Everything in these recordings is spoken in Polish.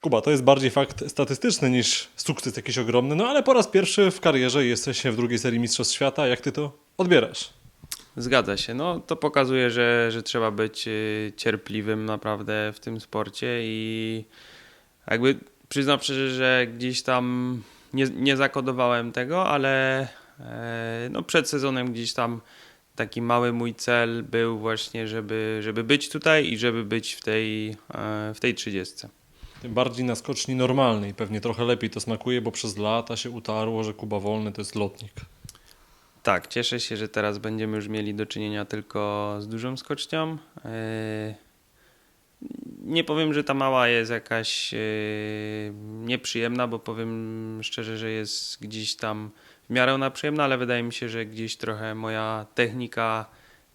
Kuba, to jest bardziej fakt statystyczny niż sukces jakiś ogromny, no ale po raz pierwszy w karierze jesteś w drugiej serii Mistrzostw Świata. Jak ty to odbierasz? Zgadza się. No, to pokazuje, że, że trzeba być y, cierpliwym naprawdę w tym sporcie i jakby przyznam szczerze, że gdzieś tam nie, nie zakodowałem tego, ale e, no, przed sezonem gdzieś tam taki mały mój cel był właśnie, żeby, żeby być tutaj i żeby być w tej, e, w tej 30. Tym bardziej na skoczni normalnej. Pewnie trochę lepiej to smakuje, bo przez lata się utarło, że Kuba Wolny to jest lotnik. Tak, cieszę się, że teraz będziemy już mieli do czynienia tylko z dużą skocznią. Yy, Nie powiem, że ta mała jest jakaś yy, nieprzyjemna, bo powiem szczerze, że jest gdzieś tam w miarę ona przyjemna, ale wydaje mi się, że gdzieś trochę moja technika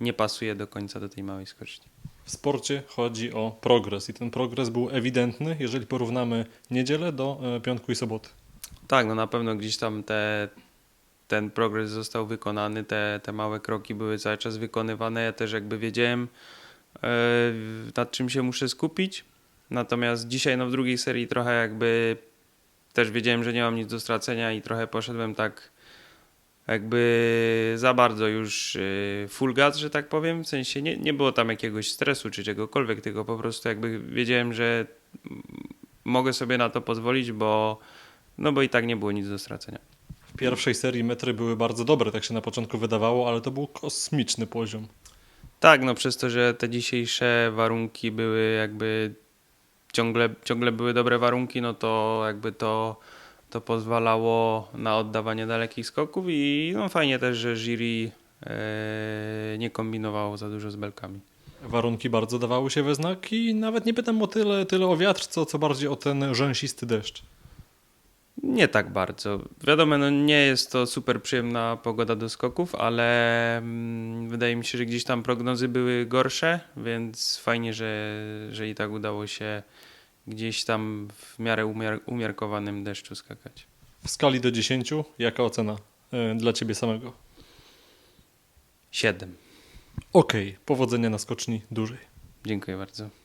nie pasuje do końca do tej małej skoczni. W sporcie chodzi o progres i ten progres był ewidentny, jeżeli porównamy niedzielę do e, piątku i soboty. Tak, no na pewno gdzieś tam te, ten progres został wykonany, te, te małe kroki były cały czas wykonywane. Ja też jakby wiedziałem, e, nad czym się muszę skupić. Natomiast dzisiaj no, w drugiej serii trochę jakby też wiedziałem, że nie mam nic do stracenia i trochę poszedłem tak jakby za bardzo już e, full gas, że tak powiem. W sensie nie, nie było tam jakiegoś stresu czy czegokolwiek, tylko po prostu jakby wiedziałem, że mogę sobie na to pozwolić, bo no bo i tak nie było nic do stracenia. W pierwszej serii metry były bardzo dobre, tak się na początku wydawało, ale to był kosmiczny poziom. Tak, no przez to, że te dzisiejsze warunki były jakby ciągle, ciągle były dobre warunki, no to jakby to, to pozwalało na oddawanie dalekich skoków i no fajnie też, że jury e, nie kombinowało za dużo z belkami. Warunki bardzo dawały się we znak i nawet nie pytam o tyle, tyle o wiatr, co, co bardziej o ten rzęsisty deszcz. Nie tak bardzo. Wiadomo, no nie jest to super przyjemna pogoda do skoków, ale mm, wydaje mi się, że gdzieś tam prognozy były gorsze, więc fajnie, że, że i tak udało się gdzieś tam w miarę umiar umiarkowanym deszczu skakać. W skali do 10, jaka ocena e, dla ciebie samego? Siedem. Okej, powodzenia na skoczni dużej. Dziękuję bardzo.